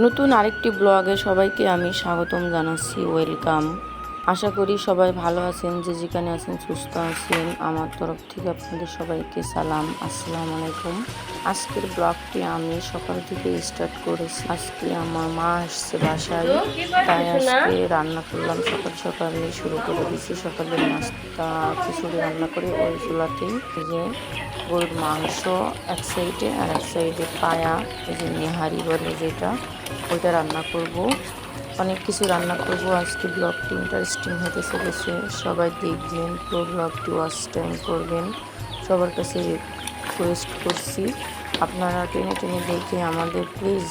নতুন আরেকটি ব্লগে সবাইকে আমি স্বাগতম জানাচ্ছি ওয়েলকাম। আশা করি সবাই ভালো আছেন, যে যেখানে আছেন সুস্থ আছেন। আমার তরফ থেকে আপনাদের সবাইকে সালাম। আসসালামু আলাইকুম। আজকের ব্লগটি আমি সকাল থেকে স্টার্ট করেছি। আজকে আমার মা আসছে বাসায়। তাই আজকে রান্না করলাম। সকাল সকালে শুরু করে দিয়েছি। সকালে নাস্তা, খিচুড়ি রান্না করে ওই চুলাতেই যে গরুর মাংস এক সাইডে আর এক সাইডে পায়া, এই যে নেহারি বলে যেটা, ওইটা রান্না করব। অনেক কিছু রান্না করব। আজকে ব্লগটি ইন্টারেস্টিং হতে চলেছে সবাই দেখবেন তো ব্লগটি ওয়াচ টাইম করবেন। সবার কাছে রিকোয়েস্ট করছি। আপনারা টেনে টেনে দেখে আমাদের প্লিজ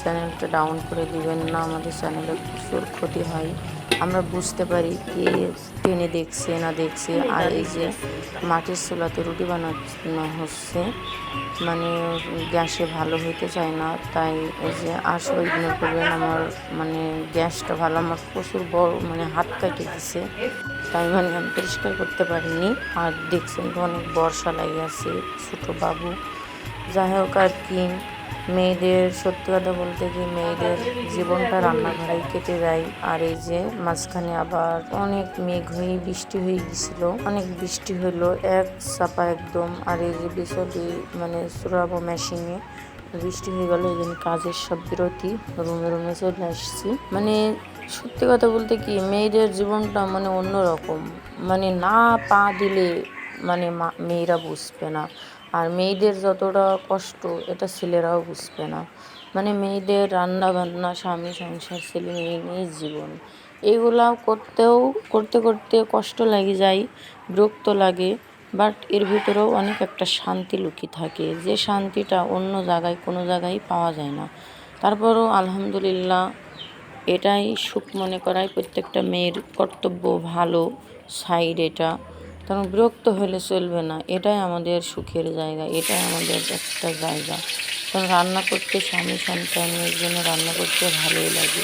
চ্যানেলটা ডাউন করে দিবেন না। আমাদের চ্যানেলে প্রচুর ক্ষতি হয়। আমরা বুঝতে পারি কে টেনে দেখছে, না দেখছে। আর এই যে মাটির চুলাতে রুটি বানানো হচ্ছে মানে গ্যাসে ভালো হইতে চায় না, তাই এই যে আসলে ইগনোর করবেন, আমার মানে গ্যাসটা ভালো, আমার প্রচুর বড় মানে হাত কেটে দিছে। তাই মানে আমি পরিষ্কার করতে পারিনি। আর দেখছেন তো অনেক বর্ষা লাগে আছে, ছোটো বাবু। যাই হোক আর কি মেয়েদের, সত্যি কথা বলতে কি মেয়েদের জীবনটা রান্নাঘরেই কেটে যায়। আর এই যে মাঝখানে আবার অনেক মেঘ হয়ে, বৃষ্টি হয়ে গেছিল অনেক বৃষ্টি হলো, এক চাপা একদম। আর এই যে বিচলি মানে চুরাবো মেশিনে বৃষ্টি হয়ে গেল, এই জন্য কাজের সব বিরতি, রুমে রুমে চলে আসছি। মানে সত্যি কথা বলতে কি, মেয়েদের জীবনটা মানে অন্যরকম। মানে না পা দিলে মানে মেয়েরা বুঝবে না। আর মেয়েদের যতটা কষ্ট, এটা ছেলেরাও বুঝবে না। মানে মেয়েদের রান্না বান্না স্বামী সংসার, ছেলে মেয়ে নিয়ে জীবন। এগুলা করতেও, করতে করতে কষ্ট লাগে যায়, বিরক্ত লাগে বাট এর ভিতরেও অনেক একটা শান্তি লুকিয়ে থাকে। যে শান্তিটা অন্য জায়গায়, কোনো জায়গায় পাওয়া যায় না। তারপরও আলহামদুলিল্লাহ এটাই সুখ মনে করায় প্রত্যেকটা মেয়ের কর্তব্য ভালো, সাইড এটা। কারণ বিরক্ত হলে চলবে না। এটাই আমাদের সুখের জায়গা, এটাই আমাদের একটা জায়গা। কারণ রান্না করতে স্বামী সন্তানের জন্য রান্না করতে ভালোই লাগে।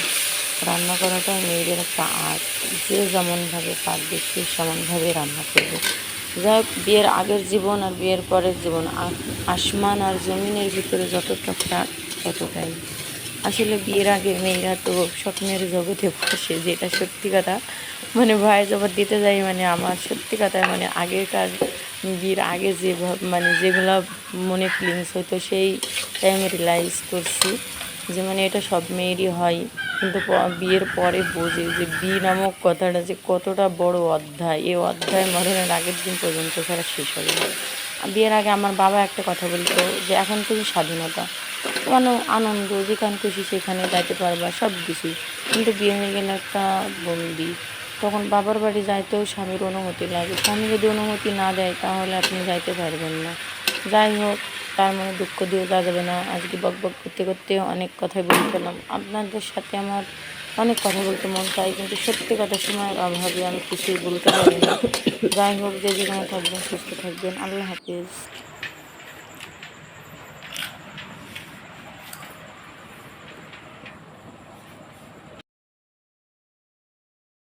রান্না করাটাই মেয়েদের একটা আর্ট। যে যেমনভাবে পারবে, সে সেমনভাবে রান্না করবে। যাই হোক, বিয়ের আগের জীবন আর বিয়ের পরের জীবন আসমান আর জমিনের ভিতরে যতটা তফাৎ ততটাই। আসলে বিয়ের আগে মেয়েরা তো স্বপ্নের জগতে বসে, যেটা সত্যি কথা। মানে ভয় জবাব দিতে যাই মানে আমার সত্যি কথা মানে আগেকার বিয়ের আগে যে মানে যেগুলো মনে ফিলিংস হতো, সেই টাইমে রিলাইজ করছি যে মানে এটা সব মেয়েরই হয়। কিন্তু বিয়ের পরে বোঝে যে বি নামক কথাটা যে কতটা বড় অধ্যায়। এই অধ্যায় মরণের আগের দিন পর্যন্ত ছাড়া শেষ হবে বিয়ের আগে আমার বাবা একটা কথা বলতো যে এখন তুমি স্বাধীনতা। মানে আনন্দ যেখানে খুশি সেখানে যাইতে পারবা, সব কিছুই। কিন্তু বিয়ে হয়ে গেলে একটা বন্দি। তখন বাবার বাড়ি যাইতেও স্বামীর অনুমতি লাগে। স্বামী যদি অনুমতি না দেয়, তাহলে আপনি যাইতে পারবেন না। যাই হোক, তার মনে দুঃখ দিয়ে যা যাবে না। আজকে বক বক করতে করতে অনেক কথাই বলছিলাম আপনাদের সাথে আমার অনেক কথা বলতে মন চাই কিন্তু সত্যি কথা সময়ের অভাবে আমি কিছুই বলতে পারি না। যাই হোক, যে যেখানে থাকবেন, সুস্থ থাকবেন। আল্লাহ হাফিজ।